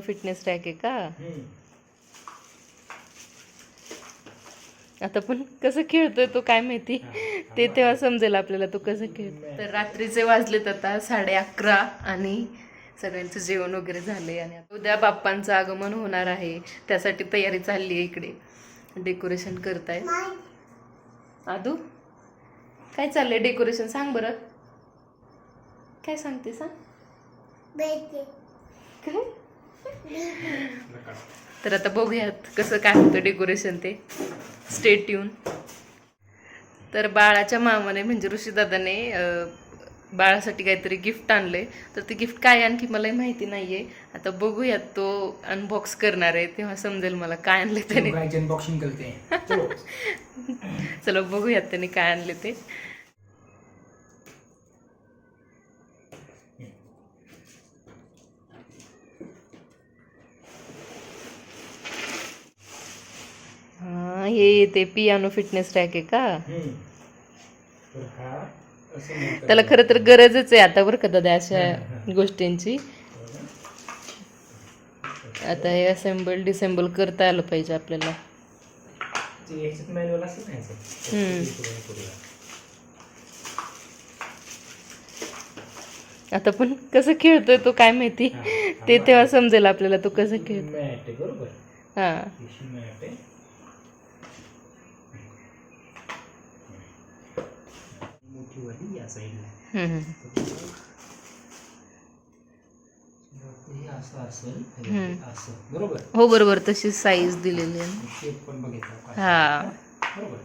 Fitness track आहे का आता पण कसं खेळतोय तो काय माहिती? ते तेव्हा समजेल आपल्याला तो कसं खेळ तर रात्रीचे वाजलेत आता साडे अकरा आणि सगळ्यांचं जेवण वगैरे झाले आणि आता उद्या बाप्पांचं आगमन होणार आहे. त्यासाठी तयारी चालली आहे इकडे. डेकोरेशन करताय आदू काय चाललंय डेकोरेशन? सांग बरं. काय सांगते सांग काय? तर आता बघूयात कसं काय होतं डेकोरेशन ते. स्टेट ट्यून तर बाळाच्या मामाने म्हणजे ऋषीदादाने बाळासाठी काहीतरी गिफ्ट आणले तर ते गिफ्ट काय आणखी मलाही माहिती नाहीये. आता बघूयात तो अनबॉक्स करणार आहे. तेव्हा समजेल मला काय आणले त्याने. अनबॉक्सिंग करते. चला. बघूयात त्याने काय आणले ते. हा हे ते पियानो फिटनेस ट्रॅक आहे का. त्याला खरं तर गरजच आहे आता बरं का दादा अशा गोष्टींची. आता हे असेंबल डिसेंबल करता आलं पाहिजे आपल्याला. आता पण कसं खेळतोय तो काय माहिती? ते तेव्हा समजेल आपल्याला तो कसं खेळ मॅट आहे बरोबर. हा. या साईडला. हे असं असेल हम्म. असं. बरोबर? हो बरोबर. तशी साईज दिलेली आहे. शेप पण बघितला का? हा. बरोबर.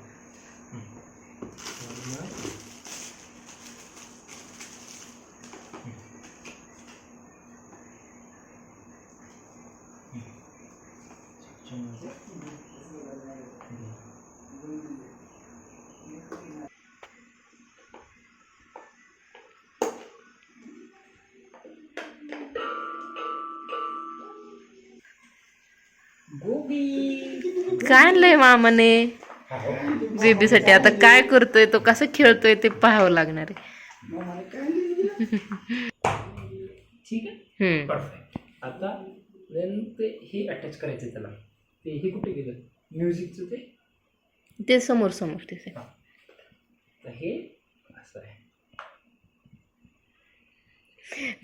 काय आणलंय मामाने. बेबीसाठी आता काय करतोय तो कसं खेळतोय ते पाहावं लागणार आहे. ठीक आहे. हम्म. परफेक्ट आता ते हे अटॅच करायचं त्याला ते हे कुठे गेलं? म्युझिकचं ते? ते समोर समोर ते हे. असं आहे.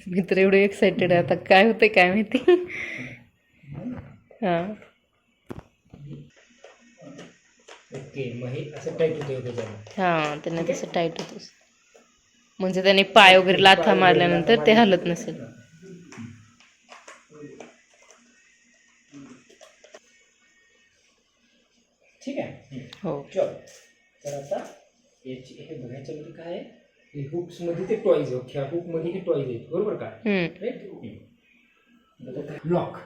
मी तर एवढं एक्साइटेड आहे आता काय होतंय काय माहिती? हा. ओके मग हे असं टाईट होतं हा त्यांना तसं टाईट होतच म्हणजे त्याने पाय वगैरे लाथा मारल्यानंतर ते हलत नसेल. ठीक आहे? हो. चल. तर आता याची हे बघायच्यामध्ये काय आहे? हे हुक्समध्ये ते टॉईज ह्या हुकमध्ये हे टॉईज आहेत. बरोबर का? हम्म. लॉक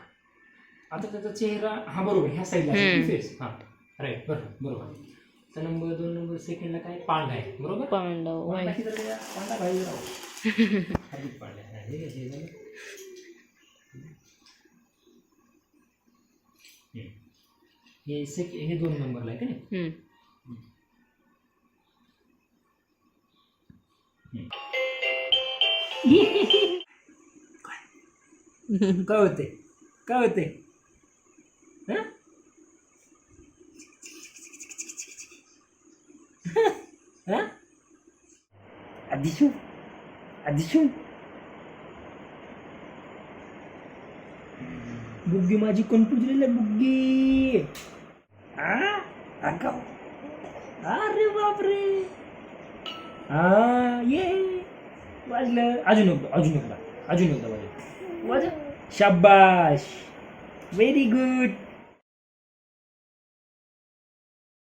आता त्याचा चेहरा हा बरोबर ह्या साईडला हम्म. फेस हा. राईट बरोबर बरोबर. तर नंबर दोन नंबर सेकंडला काय? पांढरा आहे. बरोबर? पांडव पांढरा किती झाला? पांढरा पाहिजे राव. अधिक पांढरा हा, हे घे, हे झालं. हम्म. हे सेक हे दोन नंबरला आहे का नाही? हम्म. काय? होते काय होते हं? हं? आदिशू आदिशू बुग्गी माझी कोण पुजलेली आहे बुग्गी आ आगाव. अरे बापरे हा ये वाजलं अजून एकदा अजून एकदा अजून एकदा वाजलं वाज शाबाश व्हेरी गुड